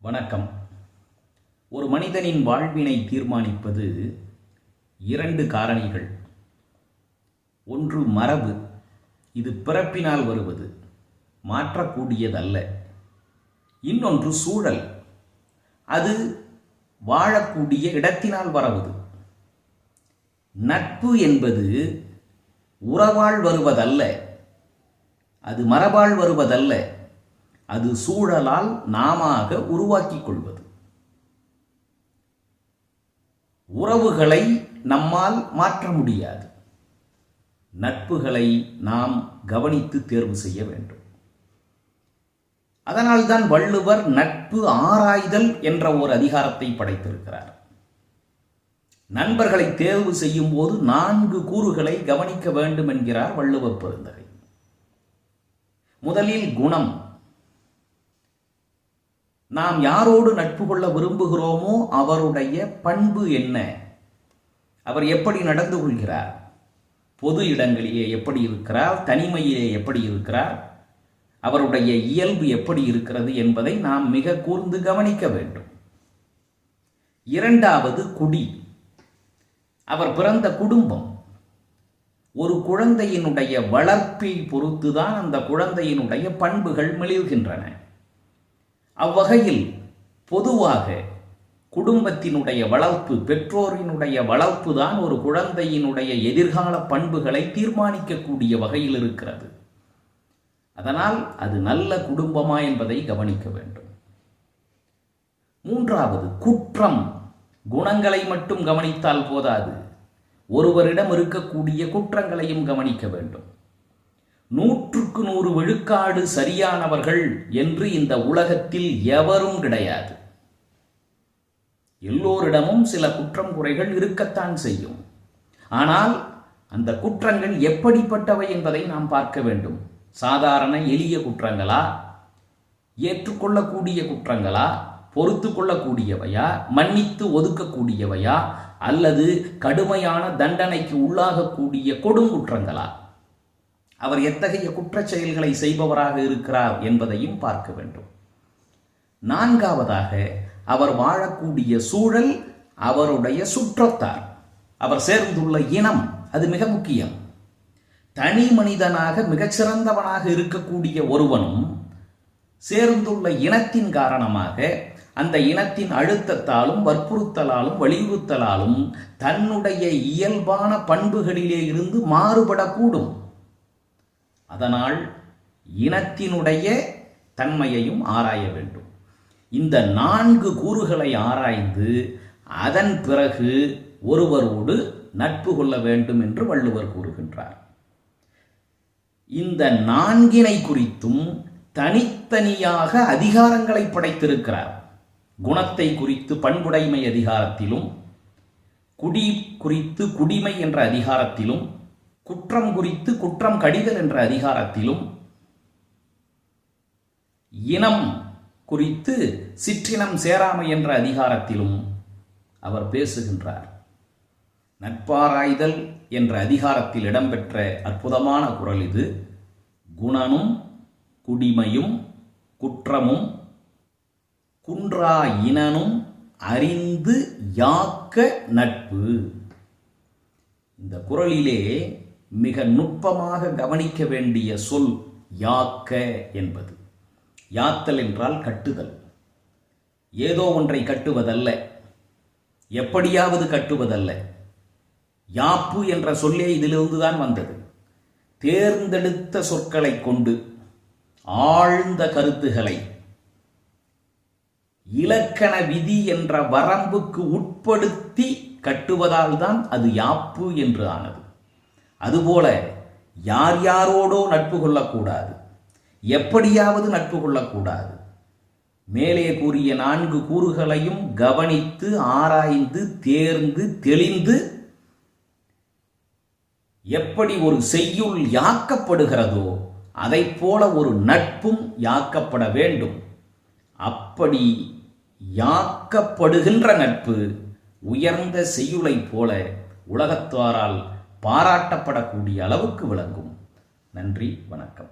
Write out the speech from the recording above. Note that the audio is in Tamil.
வணக்கம். ஒரு மனிதனின் வாழ்வினை தீர்மானிப்பது இரண்டு காரணிகள். ஒன்று மரபு இது பிறப்பினால் வருவது மாற்றக்கூடியதல்ல. இன்னொன்று சூழல் அது வாழக்கூடிய இடத்தினால் வரவது. நட்பு என்பது உறவால் வருவதல்ல அது மரபால் வருவதல்ல. அது சூழலால் நாமாக உருவாக்கிக் கொள்வது உறவுகளை நம்மால் மாற்ற முடியாது. நட்புகளை நாம் கவனித்து தேர்வு செய்ய வேண்டும். அதனால்தான் வள்ளுவர் நட்பு ஆராய்தல் என்ற ஒரு அதிகாரத்தை படைத்திருக்கிறார். நண்பர்களை தேர்வு செய்யும் போது நான்கு கூறுகளை கவனிக்க வேண்டும் என்கிறார் வள்ளுவ பெருந்தகை. முதலில் குணம். நாம் யாரோடு நட்பு கொள்ள விரும்புகிறோமோ அவருடைய பண்பு என்ன? அவர் எப்படி நடந்து கொள்கிறார்? பொது இடங்களிலே எப்படி இருக்கிறார்? தனிமையிலே எப்படி இருக்கிறார்? அவருடைய இயல்பு எப்படி இருக்கிறது என்பதை நாம் மிக கூர்ந்து கவனிக்க வேண்டும். இரண்டாவது குடி. அவர் பிறந்த குடும்பம். ஒரு குழந்தையினுடைய வளர்ப்பை பொறுத்துதான் அந்த குழந்தையினுடைய பண்புகள் மிளிர்கின்றன. அவ்வகையில் பொதுவாக குடும்பத்தினுடைய வளர்ப்பு பெற்றோரினுடைய வளர்ப்பு தான் ஒரு குழந்தையினுடைய எதிர்கால பண்புகளை தீர்மானிக்கக்கூடிய வகையில் இருக்கிறது. அதனால் அது நல்ல குடும்பமா என்பதை கவனிக்க வேண்டும். மூன்றாவது குற்றம். குணங்களை மட்டும் கவனித்தால் போதாது. ஒருவரிடம் இருக்கக்கூடிய குற்றங்களையும் கவனிக்க வேண்டும். நூற்றுக்கு நூறு விழுக்காடு சரியானவர்கள் என்று இந்த உலகத்தில் எவரும் கிடையாது. எல்லோரிடமும் சில குற்றம் குறைகள் இருக்கத்தான் செய்யும். ஆனால் அந்த குற்றங்கள் எப்படிப்பட்டவை என்பதை நாம் பார்க்க வேண்டும். சாதாரண எளிய குற்றங்களா? ஏற்றுக்கொள்ளக்கூடிய குற்றங்களா? பொறுத்து கொள்ளக்கூடியவையா மன்னித்து ஒதுக்கக்கூடியவையா? அல்லது கடுமையான தண்டனைக்கு உள்ளாகக்கூடிய கொடுங்குற்றங்களா? அவர் எத்தகைய குற்றச் செயல்களை செய்பவராக இருக்கிறார் என்பதையும் பார்க்க வேண்டும். நான்காவதாக அவர் வாழக்கூடிய சூழல் அவருடைய சுற்றத்தார். அவர் சேர்ந்துள்ள இனம் அது மிக முக்கியம். தனி மனிதனாக மிகச்சிறந்தவனாக இருக்கக்கூடிய ஒருவனும் சேர்ந்துள்ள இனத்தின் காரணமாக அந்த இனத்தின் அழுத்தத்தாலும் வற்புறுத்தலாலும் வலியுறுத்தலாலும் தன்னுடைய இயல்பான பண்புகளிலே இருந்து மாறுபடக்கூடும். அதனால் இனத்தினுடைய தன்மையையும் ஆராய வேண்டும். இந்த நான்கு கூறுகளை ஆராய்ந்து அதன் பிறகு ஒருவரோடு நட்பு கொள்ள வேண்டும் என்று வள்ளுவர் கூறுகின்றார். இந்த நான்கினை குறித்தும் தனித்தனியாக அதிகாரங்களை படைத்திருக்கிறார். குணத்தை குறித்து பண்புடைமை அதிகாரத்திலும் குடி குறித்து குடிமை என்ற அதிகாரத்திலும் குற்றம் குறித்து குற்றம் கடிதல் என்ற அதிகாரத்திலும் இனம் குறித்து சிற்றினம் சேராமை என்ற அதிகாரத்திலும் அவர் பேசுகின்றார். நட்பாராய்தல் என்ற அதிகாரத்தில் இடம்பெற்ற அற்புதமான குரல் இது. குணனும் குடிமையும் குற்றமும் குன்றா இனனும் அறிந்து யாக்க நட்பு. இந்த குரலிலே மிக நுட்பமாக கவனிக்க வேண்டிய சொல் யாக்க என்பது. யாத்தல் என்றால் கட்டுதல். ஏதோ ஒன்றை கட்டுவதல்ல. எப்படியாவது கட்டுவதல்ல. யாப்பு என்ற சொல்லே இதிலிருந்து தான் வந்தது. தேர்ந்தெடுத்த சொற்களை கொண்டு ஆழ்ந்த கருத்துகளை இலக்கண விதி என்ற வரம்புக்கு உட்படுத்தி கட்டுவதால் தான் அது யாப்பு என்று ஆனது. அதுபோல யார் யாரோடோ நட்பு கொள்ளக்கூடாது. எப்படியாவது நட்பு கொள்ளக்கூடாது. மேலே கூறிய நான்கு கூறுகளையும் கவனித்து ஆராய்ந்து தேர்ந்து தெளிந்து எப்படி ஒரு செய்யுள் யாக்கப்படுகிறதோ அதை போல ஒரு நட்பும் யாக்கப்பட வேண்டும். அப்படி யாக்கப்படுகின்ற நட்பு உயர்ந்த செய்யுளைப் போல உலகத்தாரால் பாராட்டப்படக்கூடிய அளவுக்கு விளங்கும். நன்றி வணக்கம்.